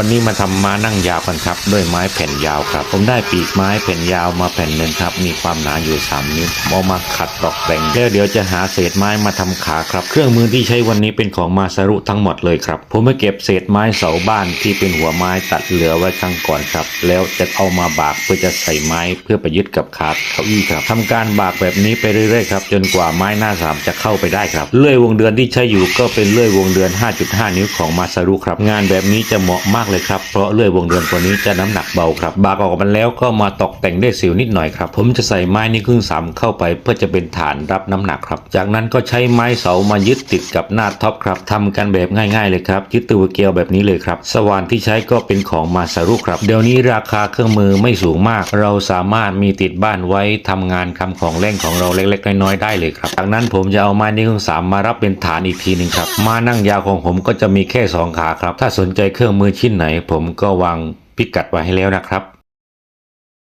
วันนี้มาทำม้านั่งยาวกันครับ ด้วยไม้แผ่นยาวครับ ผมได้ปีกไม้แผ่นยาวมาแผ่นหนึ่งครับ มีความหนาอยู่ 3 นิ้วเอามาขัดตอกแต่งแล้วเดี๋ยวจะหาเศษไม้มาทำขาครับ เครื่องมือที่ใช้วันนี้เป็นของมาสรุทั้งหมดเลยครับ ผมไปเก็บเศษไม้เสาบ้านที่เป็นหัวไม้ตัดเหลือไว้ครั้งก่อนครับ แล้วจะเอามาบากเพื่อจะใส่ไม้เพื่อไปยึดกับขาเก้าอี้ครับทำการบากแบบนี้ไปเรื่อยๆครับจนกว่าไม้หน้าสามจะเข้าไปได้ครับเลื่อยวงเดือนที่ใช้อยู่ก็เป็นเลื่อยวงเดือน 5.5 นิ้วของมาสรุครับ งานแบบนี้จะเหมาะมากเลยครับ เพราะเลื่อยวงเดือนตัวนี้จะน้ำหนักเบาครับ บากออกมาแล้วก็มาตกแต่งด้วยสิวนิดหน่อยครับ ผมจะใส่ไม้นิ้วครึ่งสามเข้าไป เพื่อจะเป็นฐานรับน้ำหนักครับ จากนั้นก็ใช้ไม้เสามายึดติดกับหน้าท็อปครับทำกันแบบง่ายๆเลยครับยึดตัวเกลียวแบบนี้เลยครับสว่านที่ใช้ก็เป็นของมาสรุครับ เดี๋ยวนี้ราคาเครื่องมือไม่สูงมาก เราสามารถมีติดบ้านไว้ทำงานคำของเล่นของเราเล็กๆน้อยๆได้เลยครับจากนั้นผมจะเอาไม้นิ้วครึ่งสามมารับเป็นฐานอีกทีหนึ่งครับมานั่งยาวของผมก็จะมีแค่สองขาครับถ้าสนใจเครื่องมือชิ้นที่ไหนผมก็วางพิกัดไว้ให้แล้วนะครับ